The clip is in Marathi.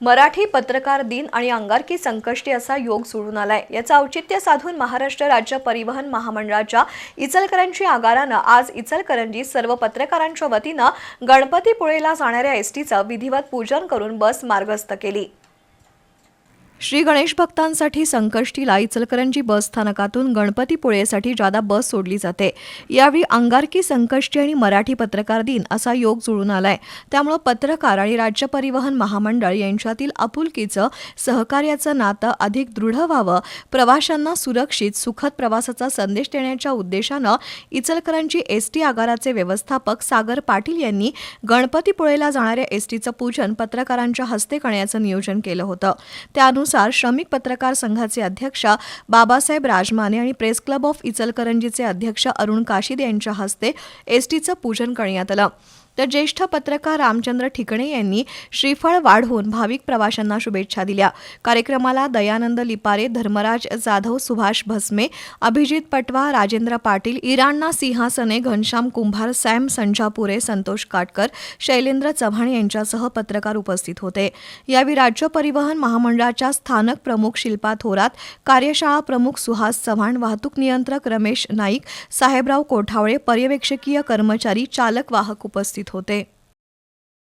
मराठी पत्रकार दिन आणि अंगारकी संकष्टी असा योग सोडून आलाय. याचं औचित्य साधून महाराष्ट्र राज्य परिवहन महामंडळाच्या इचलकरंजी आगारानं आज इचलकरंजी सर्व पत्रकारांच्या वतीनं गणपतीपुळेला जाणाऱ्या एसटीचं विधिवत पूजन करून बस मार्गस्थ केली. श्री गणेश भक्तांसाठी संकष्टीला इचलकरंजी बस स्थानकातून गणपतीपुळेसाठी जादा बस सोडली जाते. यावेळी अंगारकी संकष्टी आणि मराठी पत्रकार दिन असा योग जुळून आलाय. त्यामुळं पत्रकार आणि राज्य परिवहन महामंडळ यांच्यातील आपुलकीचं सहकार्याचं नातं अधिक दृढ व्हावं प्रवाशांना सुरक्षित सुखद प्रवासाचा संदेश देण्याच्या उद्देशानं इचलकरंजी एस टी आगाराचे व्यवस्थापक सागर पाटील यांनी गणपतीपुळेला जाणाऱ्या एसटीचं पूजन पत्रकारांच्या हस्ते करण्याचं नियोजन केलं होतं. त्यानुसार श्रमिक पत्रकार संघाचे अध्यक्ष बाबासाहेब राजमाने आणि प्रेस क्लब ऑफ इचलकरंजीचे अध्यक्ष अरुण काशिद यांच्या हस्ते एसटीचं पूजन करण्यात आलं. तर ज्येष्ठ पत्रकार रामचंद्र ठिकणे यांनी श्रीफळ वाढवून भाविक प्रवाशांना शुभेच्छा दिल्या. कार्यक्रमाला दयानंद लिपारे धर्मराज जाधव सुभाष भस्मे अभिजित पटवा राजेंद्र पाटील इराण्णा सिंहासने घनश्याम कुंभार सॅम संजापुरे संतोष काटकर शैलेंद्र चव्हाण यांच्यासह पत्रकार उपस्थित होते. यावेळी राज्य परिवहन महामंडळाच्या स्थानक प्रमुख शिल्पा थोरात कार्यशाळा प्रमुख सुहास चव्हाण वाहतूक नियंत्रक रमेश नाईक साहेबराव कोठावळे पर्यवेक्षकीय कर्मचारी चालक वाहक उपस्थित उपस्थित होते.